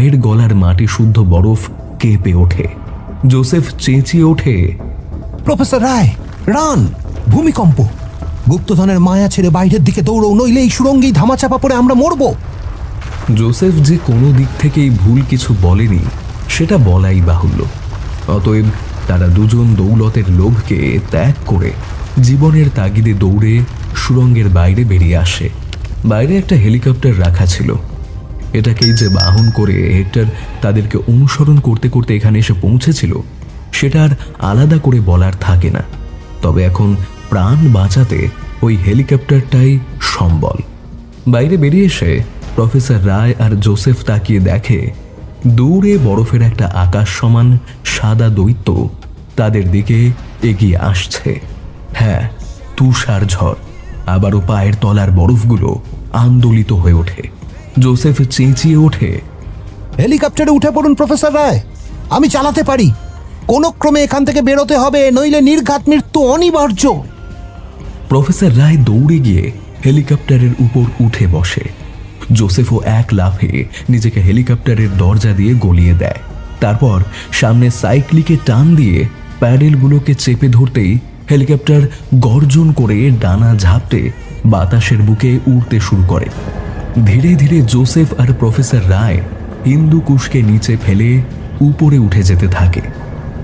পায়ের গলার মাটি শুদ্ধ বরফ কেঁপে ওঠে। জোসেফ চেঁচিয়ে ওঠে প্রফেসর রায় রান ভূমিকম্প। গুপ্তধনের মায়া ছেড়ে বাইরের দিকে দৌড়ো নইলে এই সুরঙ্গেই ধামাচাপা পড়ে আমরা মরবো। জোসেফ যে কোনো দিক থেকেই ভুল কিছু বলেনি সেটা বলাই বাহুল্য। অতএব তারা দুজন দৌলতের লোভকে ত্যাগ করে জীবনের তাগিদে দৌড়ে সুরঙ্গের বাইরে বেরিয়ে আসে। বাইরে একটা হেলিকপ্টার রাখা ছিল। এটাকেই যে বাহন করে হেক্টর তাদেরকে অনুসরণ করতে করতে এখানে এসে পৌঁছেছিল, সেটা আর আলাদা করে বলার থাকে না। তবে এখন প্রাণ বাঁচাতে ওই হেলিকপ্টারটাই সম্বল। বাইরে বেরিয়ে এসে প্রফেসর রায় আর জোসেফ তাকিয়ে দেখে, দূরে বরফের একটা আকাশ সমান সাদা দৈত্য তাদের দিকে এগিয়ে আসছে। হ্যাঁ তুষার ঝড় আবারও পায়ের তলার বরফগুলো আন্দোলিত হয়ে ওঠে। জোসেফ চেঁচিয়ে ওঠে। হেলিকপ্টারে উঠে পড়ুন প্রফেসর রায়। আমি চালাতে পারি। কোনো ক্রমে এখান থেকে বেরোতে হবে নইলে নির্ঘাত মৃত্যু অনিবার্য। প্রফেসর রায় দৌড়ে গিয়ে হেলিকপ্টারের উপর উঠে বসে। জোসেফও এক লাফে নিজেকে হেলিকপ্টারের দরজা দিয়ে গলিয়ে দেয়। তারপর সামনে সাইক্লিকে টান দিয়ে প্যাডেলগুলোকে চেপে ধরতেই হেলিকপ্টার গর্জন করে ডানা ঝাপটে বাতাসের বুকে উড়তে শুরু করে। ধীরে ধীরে জোসেফ আর প্রফেসর রায় হিন্দু কুশকে নিচে ফেলে উপরে উঠে যেতে থাকে।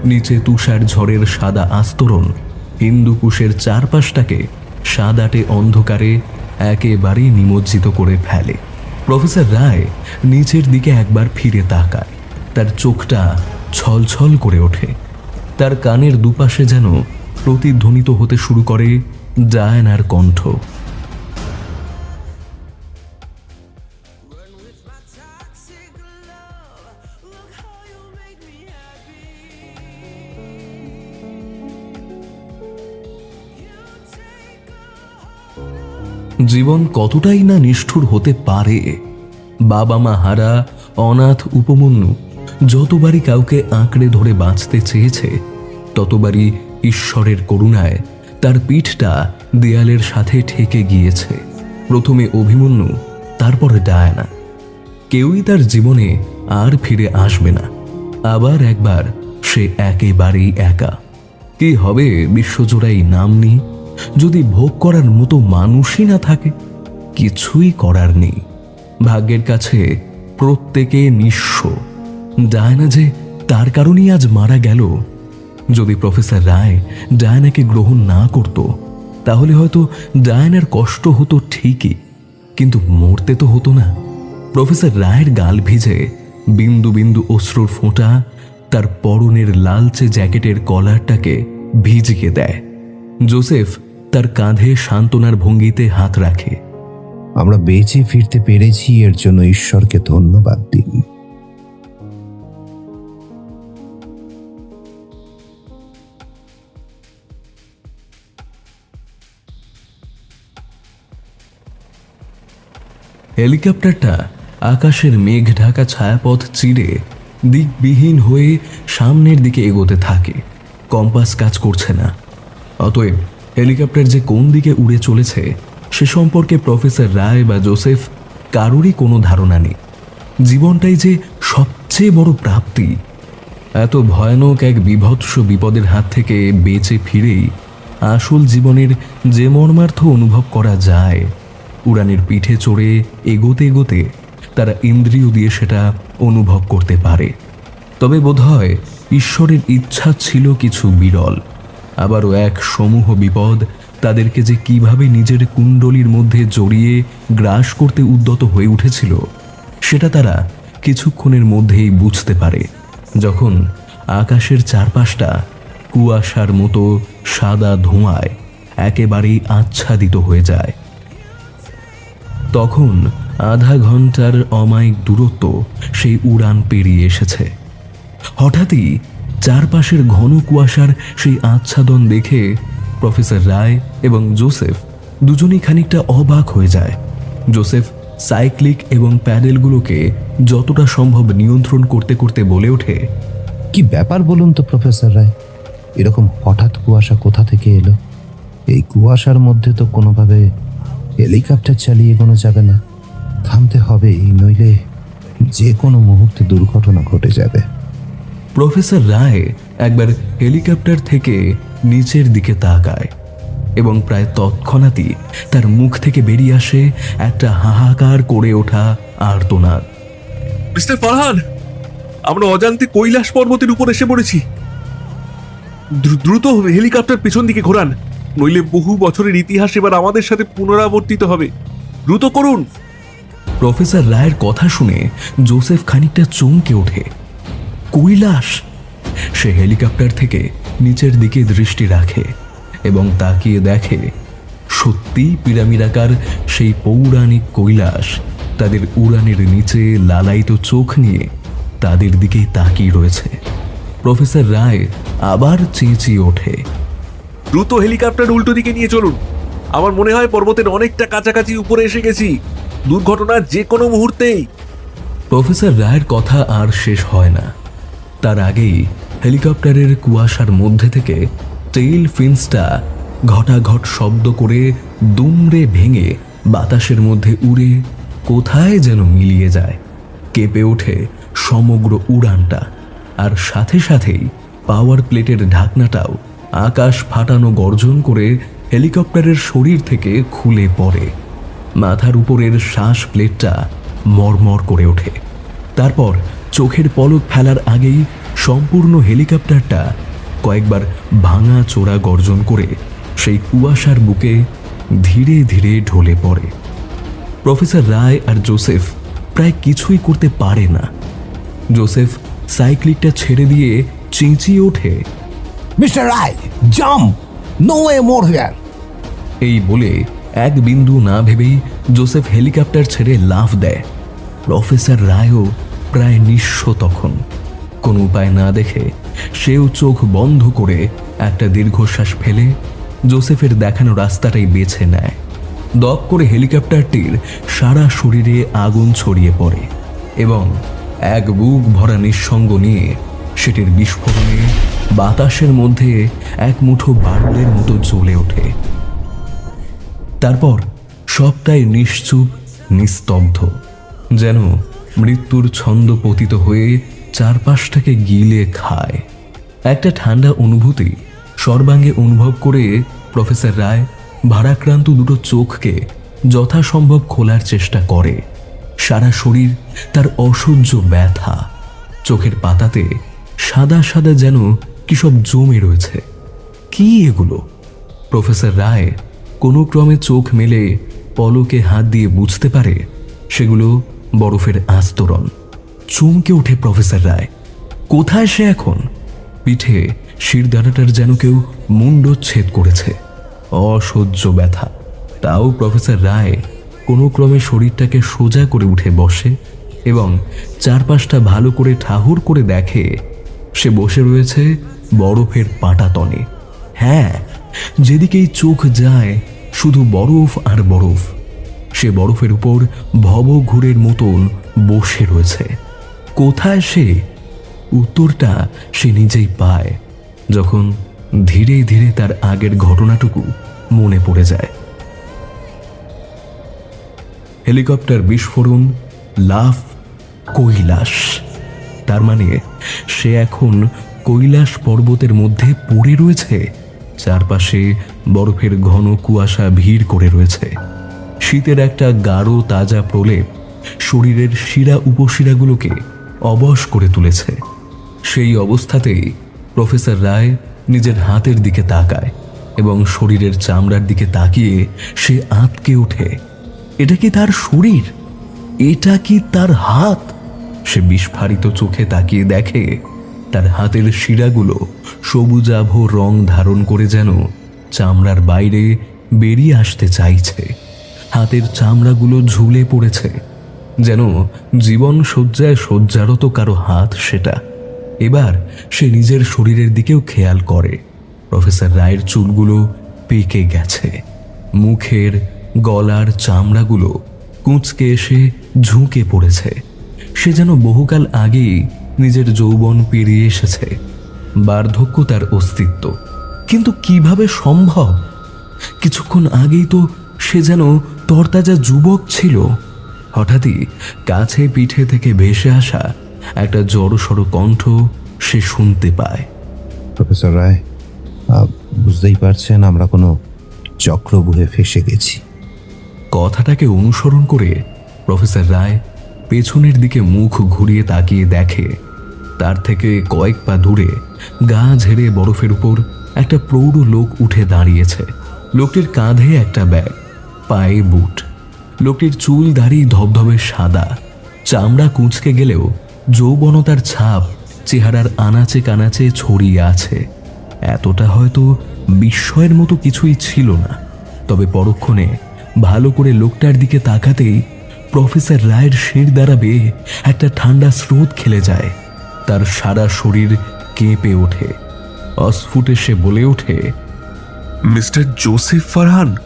নিচে তুষার ঝড়ের সাদা আস্তরণ হিন্দুকুশের চারপাশটাকে সাদাটে অন্ধকারে একেবারেই নিমজ্জিত করে ফেলে। প্রফেসর রায় নিচের দিকে একবার ফিরে তাকায়। তার চোখটা ছলছল করে ওঠে। তার কানের দুপাশে যেন প্রতিধ্বনিত হতে শুরু করে ডায়নার কণ্ঠ। জীবন কতটাই না নিষ্ঠুর হতে পারে? বাবা মা হারা, অনাথ উপমন্যু, যতবারই কাউকে আঁকড়ে ধরে বাঁচতে চেয়েছে, ততবারই ঈশ্বরের করুণায় তার পিঠটা দেয়ালের সাথে ঠেকে গিয়েছে। প্রথমে অভিমন্যু, তারপরে ডায়না। কেউই তার জীবনে আর ফিরে আসবে না। আবার একবার সে একেবারেই একা। কি হবে বিশ্বজোড়াই নাম নিয়ে? যদি ভোগ করার মতো মানুষই না থাকে, কিছুই করার নেই। ভাগ্যের কাছে প্রত্যেকে নিঃস্ব। ডায়না যে তার কারণেই আজ মারা গেল। যদি প্রফেসর রায় ডায়নাকে গ্রহণ না করত, তাহলে হয়তো ডায়নার কষ্ট হতো ঠিকই, কিন্তু মরতে তো হতো না। প্রফেসর রায়ের গাল ভিজে বিন্দু বিন্দু অশ্রুর ফোঁটা তার পরনের লালচে জ্যাকেটের কলারটাকে ভিজিয়ে দেয়। জোসেফ তার কাঁধে সান্ত্বনার ভঙ্গিতে হাত রাখে। আমরা বেঁচে ফিরতে পেরেছি, এর জন্য ঈশ্বরকে ধন্যবাদ দিন। হেলিকপ্টারটা আকাশের মেঘ ঢাকা ছায়াপথ চিরে দিকবিহীন হয়ে সামনের দিকে এগোতে থাকে। কম্পাস কাজ করছে না। অতএব হেলিকপ্টার যে কোন দিকে উড়ে চলেছে, সে সম্পর্কে প্রফেসর রায় বা জোসেফ কারোরই কোনো ধারণা নেই। জীবনটাই যে সবচেয়ে বড় প্রাপ্তি, এত ভয়ানক এক বিভৎস বিপদের হাত থেকে বেঁচে ফিরেই আসল জীবনের যে মর্মার্থ অনুভব করা যায়, উড়ানের পিঠে চড়ে এগোতে এগোতে তারা ইন্দ্রিয় দিয়ে সেটা অনুভব করতে পারে। তবে বোধহয় ঈশ্বরের ইচ্ছা ছিল কিছু বিরল। আবারও এক সমূহ বিপদ তাদেরকে যে কীভাবে নিজের কুণ্ডলীর মধ্যে জড়িয়ে গ্রাস করতে উদ্যত হয়ে উঠেছিল, সেটা তারা কিছুক্ষণের মধ্যেই বুঝতে পারে, যখন আকাশের চারপাশটা কুয়াশার মতো সাদা ধোঁয়ায় একেবারেই আচ্ছাদিত হয়ে যায়। তখন আধা ঘণ্টার অমায়িক দূরত্ব সেই উড়ান পেরিয়ে এসেছে। হঠাৎই চারপাশের ঘন কুয়াশার সেই আচ্ছাদন দেখে প্রফেসর রায় এবং জোসেফ দুজনেই খানিকটা অবাক হয়ে যায়। জোসেফ সাইক্লিক এবং প্যাডেলগুলোকে যতটা সম্ভব নিয়ন্ত্রণ করতে করতে বলে ওঠে, কি ব্যাপার বলুন তো, প্রফেসর রায়? এরকম হঠাৎ কুয়াশা কোথা থেকে এলো? এই কুয়াশার মধ্যে তো কোনোভাবে হেলিকপ্টার চালিয়ে এগোনো যাবে না। থামতে হবে নইলে যে কোনো মুহূর্তে দুর্ঘটনা ঘটে যাবে। প্রফেসর রায় একবার হেলিকপ্টার থেকে নিচের দিকে তাকায় এবং প্রায় তৎক্ষণাৎই তার মুখ থেকে বেরিয়ে আসে একটা হাহাকার করে ওঠা আর্তনাদ। মিস্টার ফারহান আমরা অজান্তে কৈলাস পর্বতের উপর এসে পড়েছি। দ্রু- দ্রুত হেলিকপ্টার পেছন দিকে ঘোরান নইলে বহু বছরের ইতিহাস এবার আমাদের সাথে পুনরাবর্তিত হবে। দ্রুত করুন। প্রফেসর রায়ের কথা শুনে জোসেফ খানিকটা চমকে ওঠে। কৈলাস। সে হেলিকপ্টার থেকে নিচের দিকে দৃষ্টি রাখে এবং তাকিয়ে দেখে সত্যি পিরামিডাকার সেই পৌরাণিক কৈলাস। তাদের উড়ানের নিচে লালায়িত চোখ নিয়ে তাদের দিকেই তাকিয়ে রয়েছে। প্রফেসর রায় আবার চেঁচিয়ে ওঠে। দ্রুত হেলিকপ্টার উল্টো দিকে নিয়ে চলুন। আমার মনে হয় পর্বতের অনেকটা কাছাকাছি উপরে এসে গেছি। দুর্ঘটনা যে কোনো মুহূর্তেই। প্রফেসর রায়ের কথা আর শেষ হয় না। তার আগেই হেলিকপ্টারের কুয়াশার মধ্যে থেকে টেইল ফিন্সটা ঘটাঘট শব্দ করে দুমড়ে ভেঙে বাতাসের মধ্যে উড়ে কোথায় যেন মিলিয়ে যায়, কেঁপে ওঠে সমগ্র উড়ানটা। আর সাথে সাথেই পাওয়ার প্লেটের ঢাকনাটাও আকাশ ফাটানো গর্জন করে হেলিকপ্টারের শরীর থেকে খুলে পড়ে। মাথার উপরের শ্বাস প্লেটটা মরমর করে ওঠে। তারপর চোখের পলক ফেলার আগেই সম্পূর্ণ হেলিকপ্টারটা কয়েকবার ভাঙা চোরা গর্জন করে সেই কুয়াশার বুকে ধীরে ধীরে ঢলে পড়ে। প্রফেসর রায় আর জোসেফ প্রায় কিছুই করতে পারে না। জোসেফ সাইক্লিকটা ছেড়ে দিয়ে চেঁচিয়ে ওঠে। Mister Roy jump! No a more here এই বলে এক বিন্দু না ভেবেই জোসেফ হেলিকপ্টার ছেড়ে লাফ দেয়। প্রফেসর রায়ও প্রায় নিঃস্ব তখন। কোনো উপায় না দেখে সেও চোখ বন্ধ করে একটা দীর্ঘশ্বাস ফেলে জোসেফের দেখানো রাস্তাটাই বেছে নেয়। দপ করে হেলিকপ্টারটির সারা শরীরে আগুন ছড়িয়ে পড়ে এবং এক বুক ভরা নিঃসঙ্গ নিয়ে সেটির বিস্ফোরণে বাতাসের মধ্যে এক মুঠো বারুদের মতো জ্বলে ওঠে। তারপর সবটাই নিশ্চুপ, নিস্তব্ধ, যেন মৃত্যুর ছন্দ পতিত হয়ে চারপাশটাকে গিলে খায়। একটা ঠান্ডা অনুভূতি সর্বাঙ্গে অনুভব করে প্রফেসর রায় ভারাক্রান্ত দুটো চোখকে যথাসম্ভব খোলার চেষ্টা করে। সারা শরীর তার অসহ্য ব্যথা। চোখের পাতাতে সাদা সাদা যেন কি সব জমে রয়েছে। কি এগুলো? প্রফেসর রায় কোনো ক্রমে চোখ মেলে পলকে হাত দিয়ে বুঝতে পারে, সেগুলো বরফের আস্তরণ। চমকে ওঠে প্রফেসর রায়। কোথায় সে এখন? পিঠে শিরদাঁড়াটার যেন কেউ মুন্ডচ্ছেদ করেছে। অসহ্য ব্যথা। তাও প্রফেসর রায় কোনো ক্রমে শরীরটাকে সোজা করে উঠে বসে এবং চারপাশটা ভালো করে ঠাহুর করে দেখে সে বসে রয়েছে বরফের পাটাতনে। হ্যাঁ যেদিকেই চোখ যায় শুধু বরফ আর বরফ। সে বরফের উপর ভবঘুরের মতন বসে রয়েছে। কোথায় সে? উত্তরটা সে নিজেই পায় যখন ধীরে ধীরে তার আগের ঘটনাটুকু মনে পড়ে যায়। হেলিকপ্টার বিস্ফোরণ, লাফ, কৈলাস। তার মানে সে এখন কৈলাস পর্বতের মধ্যে পড়ে রয়েছে, চারপাশে বরফের ঘন কুয়াশা ভিড় করে রয়েছে। শীতের একটা গাঢ় তাজা প্রলেপ শরীরের শিরা উপশিরাগুলোকে অবশ করে তুলেছে। সেই অবস্থাতেই প্রফেসর রায় নিজের হাতের দিকে তাকায় এবং শরীরের চামড়ার দিকে তাকিয়ে সে আঁতকে ওঠে। এটা কি তার শরীর? এটা কি তার হাত? সে বিস্ফারিত চোখে তাকিয়ে দেখে তার হাতের শিরাগুলো সবুজাভ রং ধারণ করে যেন চামড়ার বাইরে বেরিয়ে আসতে চাইছে। হাতের চামড়াগুলো ঝুলে পড়েছে। যেন জীবন শয্যায় শয্যারত কারও হাত সেটা। এবার সে নিজের শরীরের দিকেও খেয়াল করে। প্রফেসর রায়ের চুলগুলো পেকে গেছে। মুখের গলার চামড়াগুলো কুঁচকে এসে ঝুঁকে পড়েছে। সে যেন বহুকাল আগেই নিজের যৌবন পেরিয়ে এসেছে। বার্ধক্য তার অস্তিত্ব। কিন্তু কীভাবে সম্ভব? কিছুক্ষণ আগেই তো সে যেন তরতাজা যুবক ছিল। হঠাৎই কাছে পিঠে থেকে ভেসে আসা একটা জড়সড় কণ্ঠ সে শুনতে পায়। প্রফেসর রায় বুঝতেই পারছেন আমরা কোনো চক্রবুহে ফেসে গেছি। কথাটাকে অনুসরণ করে প্রফেসর রায় পেছনের দিকে মুখ ঘুরিয়ে তাকিয়ে দেখে। তার থেকে কয়েক পা দূরে গা ঝেড়ে বরফের উপর একটা প্রৌঢ় লোক উঠে দাঁড়িয়েছে। লোকটির কাঁধে একটা ব্যাগ। পায়ে বুট। লোকটির চুল দাড়ি ধবধবে সাদা। চামড়া কুঁচকে গেলেও যৌবনতার ছাপ চেহারার আনাচে কানাচে ছড়িয়ে আছে। এতটা হয়তো বিস্ময়ের মতো কিছুই ছিল না। তবে পরক্ষণে ভালো করে লোকটার দিকে তাকাতেই প্রফেসর রায়ের শির দ্বারা বেয়ে একটা ঠান্ডা স্রোত খেলে যায়। তার সারা শরীর কেঁপে ওঠে। অস্ফুটে সে বলে ওঠে, মিস্টার জোসেফ ফারহান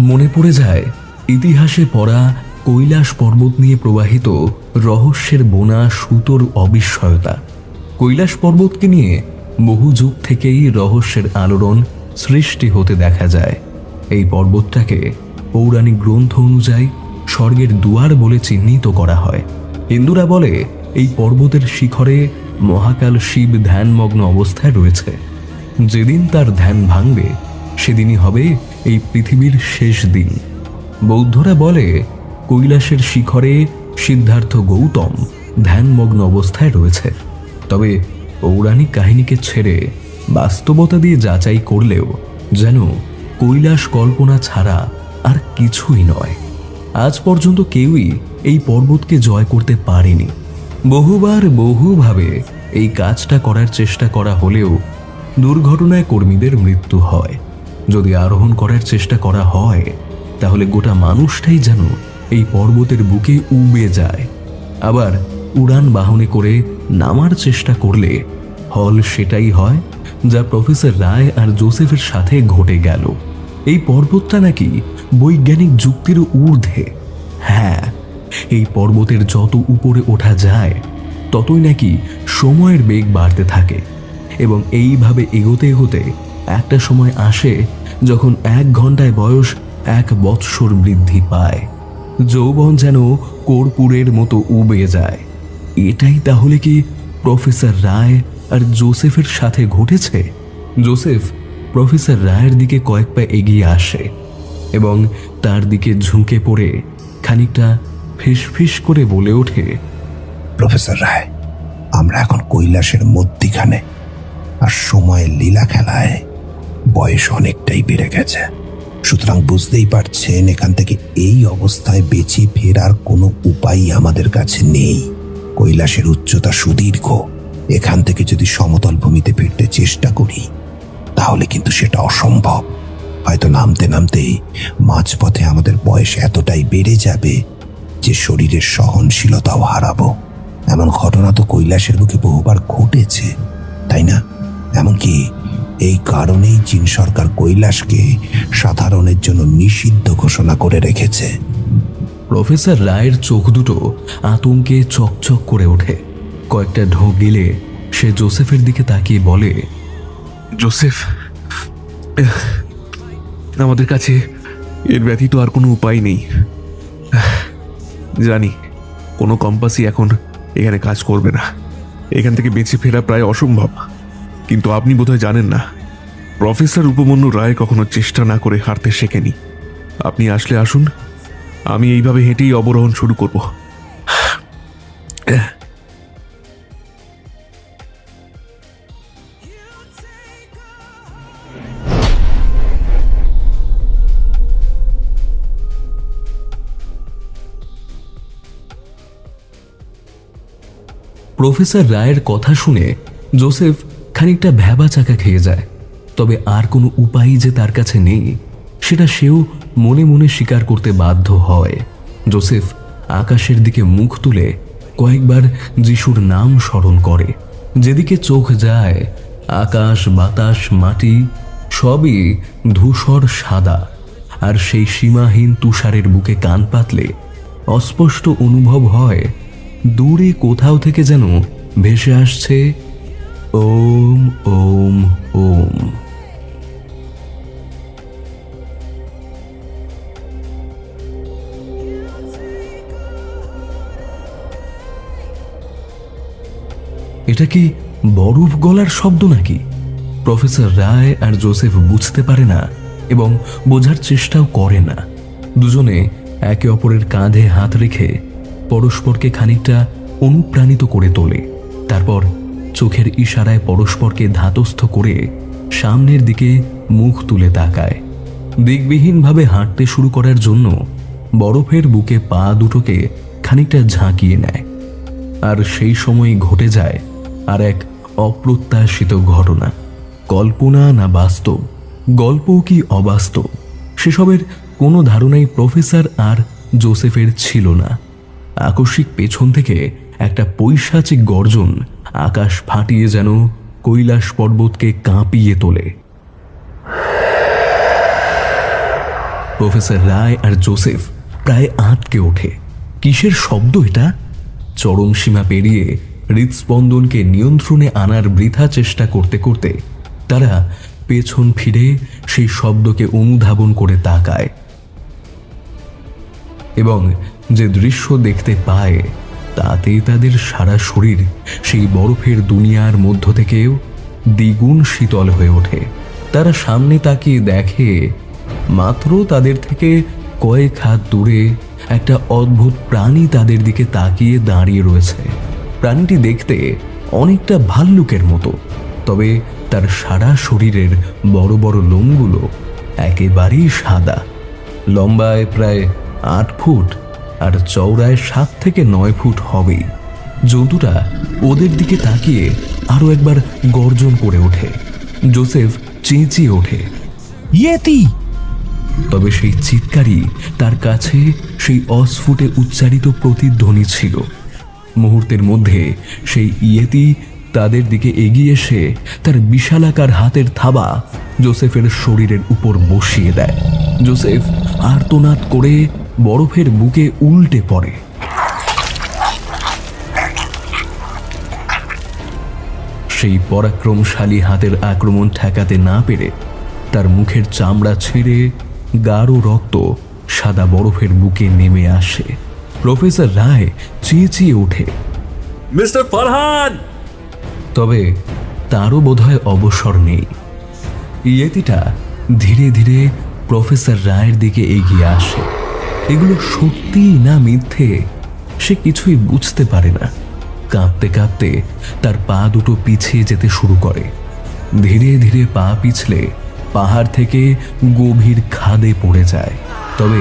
মনে পড়ে যায়, ইতিহাসে পড়া কৈলাস পর্বত নিয়ে প্রবাহিত রহস্যের বোনা সুতোর অবিস্ময়তা। কৈলাস পর্বতকে নিয়ে বহু যুগ থেকেই রহস্যের আলোড়ন সৃষ্টি হতে দেখা যায়। এই পর্বতটাকে পৌরাণিক গ্রন্থ অনুযায়ী স্বর্গের দুয়ার বলে চিহ্নিত করা হয়। হিন্দুরা বলে এই পর্বতের শিখরে মহাকাল শিব ধ্যানমগ্ন অবস্থায় রয়েছে। যেদিন তার ধ্যান ভাঙবে, সেদিনই হবে এই পৃথিবীর শেষ দিন। বৌদ্ধরা বলে, কৈলাসের শিখরে সিদ্ধার্থ গৌতম ধ্যানমগ্ন অবস্থায় রয়েছে। তবে পৌরাণিক কাহিনীকে ছেড়ে বাস্তবতা দিয়ে যাচাই করলেও যেন কৈলাস কল্পনা ছাড়া আর কিছুই নয়। আজ পর্যন্ত কেউই এই পর্বতকে জয় করতে পারেনি। বহুবার বহুভাবে এই কাজটা করার চেষ্টা করা হলেও দুর্ঘটনায় কর্মীদের মৃত্যু হয়। যদি আরোহণ করার চেষ্টা করা হয়, তাহলে গোটা মানুষটাই যেন এই পর্বতের বুকে উবে যায়। আবার উড়ান বাহনে করে নামার চেষ্টা করলে হল সেটাই হয় যা প্রফেসর রায় আর জোসেফের সাথে ঘটে গেল। এই পর্বতটা নাকি বৈজ্ঞানিক যুক্তির ঊর্ধ্বে। হ্যাঁ এই পর্বতের যত উপরে ওঠা যায়, ততই নাকি সময়ের বেগ বাড়তে থাকে এবং এইভাবে এগোতে এগোতে একটা সময় আসে যখন এক ঘন্টায় বয়স এক বৎসর বৃদ্ধি পায়, যৌবন যেন কর্পূরের মতো উবে যায়। এটাই তাহলে কি প্রফেসর রায় আর জোসেফের সাথে ঘটেছে? জোসেফ, প্রফেসর রায়ের দিকে কয়েক পা এগিয়ে আসে এবং তার দিকে ঝুঁকে পড়ে খানিকটা ফিসফিস করে বলে ওঠে, প্রফেসর রায়, আমরা এখন কৈলাসের মধ্যিখানে আর সময়ের লীলা খেলায় বয়স অনেকটাই বেড়ে গেছে। সুতরাং বুঝতেই পারছেন, এখান থেকে এই অবস্থায় বেঁচে ফেরার কোনো উপায় আমাদের কাছে নেই। কৈলাসের উচ্চতা সুদীর্ঘ। এখান থেকে যদি সমতল ভূমিতে ফিরতে চেষ্টা করি, তাহলে কিন্তু সেটা অসম্ভব। হয়তো নামতে নামতেই মাঝপথে আমাদের বয়স এতটাই বেড়ে যাবে যে শরীরের সহনশীলতাও হারাবো। এমন ঘটনা তো কৈলাসের বুকে বহুবার ঘটেছে, তাই না? এমনকি এই কারণেই চীন সরকার কৈলাসকে সাধারণের জন্য নিষিদ্ধ ঘোষণা করে রেখেছে। প্রফেসর রায়ের চোখ দুটো আতঙ্কে চকচক করে ওঠে। কয়েকটা ঢোক গিলে সে জোসেফের দিকে তাকিয়ে বলে জোসেফ আমাদের কাছে এর ব্যতীত আর কোনো উপায় নেই। জানি কোনো কম্পাসই এখন এখানে কাজ করবে না। এখান থেকে বেঁচে ফেরা প্রায় অসম্ভব। কিন্তু আপনি বোধহয় জানেন না, প্রফেসর উপমন্যু রায় কখনো চেষ্টা না করে হারতে শেখেনি। আপনি আসলে আসুন, আমি এইভাবে হেঁটেই অবরোহণ শুরু করব। প্রফেসর রায়ের কথা শুনে জোসেফ খানিকটা ভ্যাবা চাকা খেয়ে যায়। তবে আর কোনো উপায় যে তার কাছে নেই, সেটা সেও মনে মনে স্বীকার করতে বাধ্য হয়। জোসেফ আকাশের দিকে মুখ তুলে কয়েকবার যিশুর নাম স্মরণ করে। যেদিকে চোখ যায়, আকাশ, বাতাস, মাটি, সবই ধূসর সাদা, আর সেই সীমাহীন তুষারের বুকে কান পাতলে অস্পষ্ট অনুভব হয়, দূরে কোথাও থেকে যেন ভেসে আসছে ওম ওম ওম। এটা কি বরফ গলার শব্দ নাকি? প্রফেসর রায় আর জোসেফ বুঝতে পারে না এবং বোঝার চেষ্টাও করে না। দুজনে একে অপরের কাঁধে হাত রেখে পরস্পরকে খানিকটা অনুপ্রাণিত করে তোলে। তারপর চোখের ইশারায় পরস্পরকে ধাতস্থ করে সামনের দিকে মুখ তুলে তাকায়। দিকবিহীনভাবে হাঁটতে শুরু করার জন্য বরফের বুকে পা দুটোকে খানিকটা ঝাঁকিয়ে নেয়। আর সেই সময় ঘটে যায় আর এক অপ্রত্যাশিত ঘটনা। কল্পনা না বাস্তব গল্প কি অবাস্তব, সেসবের কোনো ধারণাই প্রফেসর আর জোসেফের ছিল না। আকস্মিক পেছন থেকে একটা পৈশাচিক গর্জন আকাশ ফাটিয়ে যেন কৈলাস পর্বতকে কাঁপিয়ে তোলে। প্রফেসর রায় আর জোসেফ প্রায় আটকে ওঠে। কিসের শব্দ এটা? চরম সীমা পেরিয়ে হৃদস্পন্দনকে নিয়ন্ত্রণে আনার বৃথা চেষ্টা করতে করতে তারা পেছন ফিরে সেই শব্দকে অনুধাবন করে তাকায়। এবং যে দৃশ্য দেখতে পায় তাতে তাদের সারা শরীর সেই বরফের দুনিয়ার মধ্য থেকেও দ্বিগুণ শীতল হয়ে ওঠে। তারা সামনে তাকিয়ে দেখে, মাত্র তাদের থেকে কয়েক হাত দূরে একটা অদ্ভুত প্রাণী তাদের দিকে তাকিয়ে দাঁড়িয়ে রয়েছে। প্রাণীটি দেখতে অনেকটা ভাল্লুকের মতো, তবে তার সারা শরীরের বড় বড় লোমগুলো একেবারেই সাদা। লম্বায় প্রায় আট ফুট আর চওড়ায় সাত থেকে নয় ফুট হবেই জন্তুটা ওদের দিকে তাকিয়ে আরও একবার গর্জন করে ওঠে। জোসেফ চেঁচিয়ে ওঠে। ইয়েতি! তবে সেই চিৎকারই তার কাছে সেই অস্ফুটে উচ্চারিত প্রতিধ্বনি ছিল। মুহূর্তের মধ্যে সেই ইয়েতি তাদের দিকে এগিয়ে এসে তার বিশালাকার হাতের থাবা জোসেফের শরীরের উপর বসিয়ে দেয়। জোসেফ আর্তনাদ করে বরফের বুকে উল্টে পড়ে। সেই পরাক্রমশালী হাতের আক্রমণ ঠেকাতে না পেরে তার মুখের চামড়া ছিঁড়ে গাঢ় রক্ত সাদা বরফের বুকে নেমে আসে। প্রফেসর রায় চেঁচিয়ে ওঠে। মিস্টার ফারহান! তবে তারও বোধহয় অবসর নেই। ইয়েতিটা ধীরে ধীরে প্রফেসর রায়ের দিকে এগিয়ে আসে। এগুলো সত্যি না মিথ্যে? সে কিছুই বুঝতে পারে না। কাঁপতে কাঁপতে তার পা দুটো পিছিয়ে যেতে শুরু করে। ধীরে ধীরে পা পিছলে পাহাড় থেকে গভীর খাদে পড়ে যায়। তবে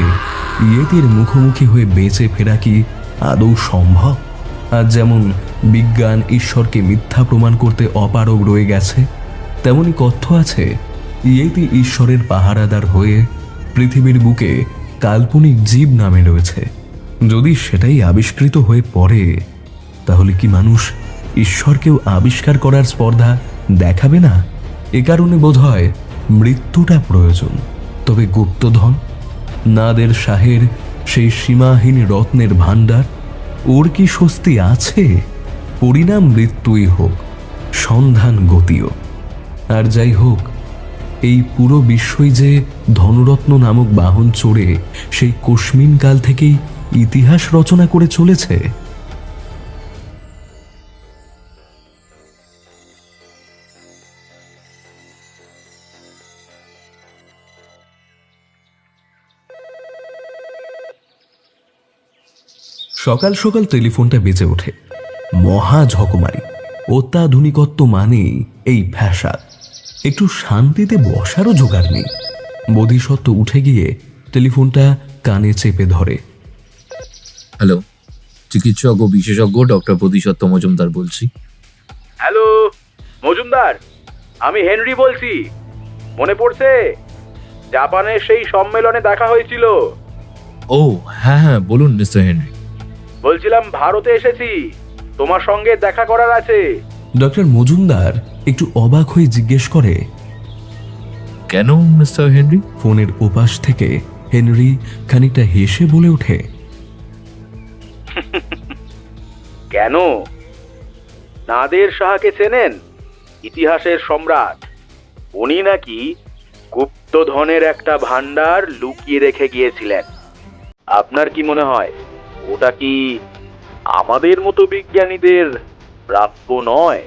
ইয়েতির মুখোমুখি হয়ে বেঁচে ফেরা কি আদৌ সম্ভব? আর যেমন বিজ্ঞান ঈশ্বরকে মিথ্যা প্রমাণ করতে অপারগ রয়ে গেছে, তেমনি কথ্য আছে, ইয়েতি ঈশ্বরের পাহারাদার হয়ে পৃথিবীর বুকে কাল্পনিক জীব নামে রয়েছে। যদি সেটাই আবিষ্কৃত হয়ে পড়ে, তাহলে কি মানুষ ঈশ্বরকেও আবিষ্কার করার স্পর্ধা দেখাবে না? এ কারণে বোধহয় মৃত্যুটা প্রয়োজন। তবে গুপ্তধন, নাদের শাহের সেই সীমাহীন রত্নের ভাণ্ডার, ওর কি স্বস্তি আছে? পরিণাম মৃত্যুই হোক, সন্ধান গতিও। আর যাই হোক, এই পুরো বিশ্বই যে ধনরত্ন নামক বাহন চড়ে সেই কস্মিন কাল থেকেই ইতিহাস রচনা করে চলেছে। সকাল সকাল টেলিফোনটা বেজে ওঠে। মহা ঝকমারি। অত্যাধুনিকত্ব মানেই এই ফ্যাসাদ একটু শান্তিতে বসারও জোগাড় নেই। বোধিসত্ত্ব উঠে গিয়ে টেলিফোনটা কানে চেপে ধরে। হ্যালো চিকিৎসক ও বিশেষজ্ঞ ডক্টর প্রতিশত্ত মজুমদার বলছি। হ্যালো মজুমদার আমি হেনরি বলছি। মনে পড়ছে? জাপানের সেই সম্মেলনে দেখা হয়েছিল। ও হ্যাঁ হ্যাঁ বলুন মিস্টার হেনরি। বলছিলাম ভারতে এসেছি তোমার সঙ্গে দেখা করার আছে। ডক্টর মজুমদার একটু অবাক হয়ে জিজ্ঞেস করে কেন মিস্টার হেনরি? ফোনের ওপাশ থেকে হেনরি খানিকটা হেসে বলে ওঠে। কেন? নাদের শাহকে চেনেন? ইতিহাসের সম্রাট। উনি নাকি গুপ্তধনের একটা ভান্ডার লুকিয়ে রেখে গিয়েছিলেন। আপনার কি মনে হয় ওটা কি আমাদের মতো বিজ্ঞানীদের প্রাপ্য নয়?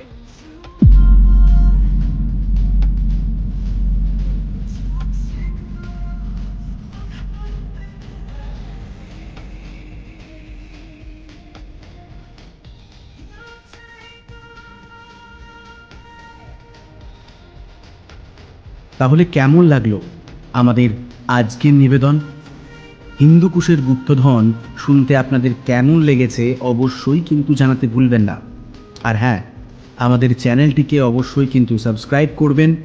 তাহলে কেমন লাগল আমাদের আজকের নিবেদন? হিন্দুকুশের গুপ্তধন শুনতে আপনাদের কেমন লেগেছে অবশ্যই কিন্তু জানাতে ভুলবেন না। আর হ্যাঁ আমাদের চ্যানেলটিকে অবশ্যই কিন্তু সাবস্ক্রাইব করবেন।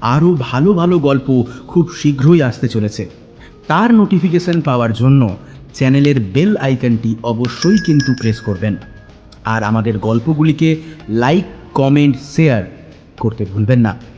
আরও ভালো ভালো গল্প খুব শীঘ্রই আসতে চলেছে। তার নোটিফিকেশন পাওয়ার জন্য চ্যানেলের বেল আইকনটি অবশ্যই কিন্তু প্রেস করবেন। আর আমাদের গল্পগুলিকে লাইক, কমেন্ট, শেয়ার করতে ভুলবেন না।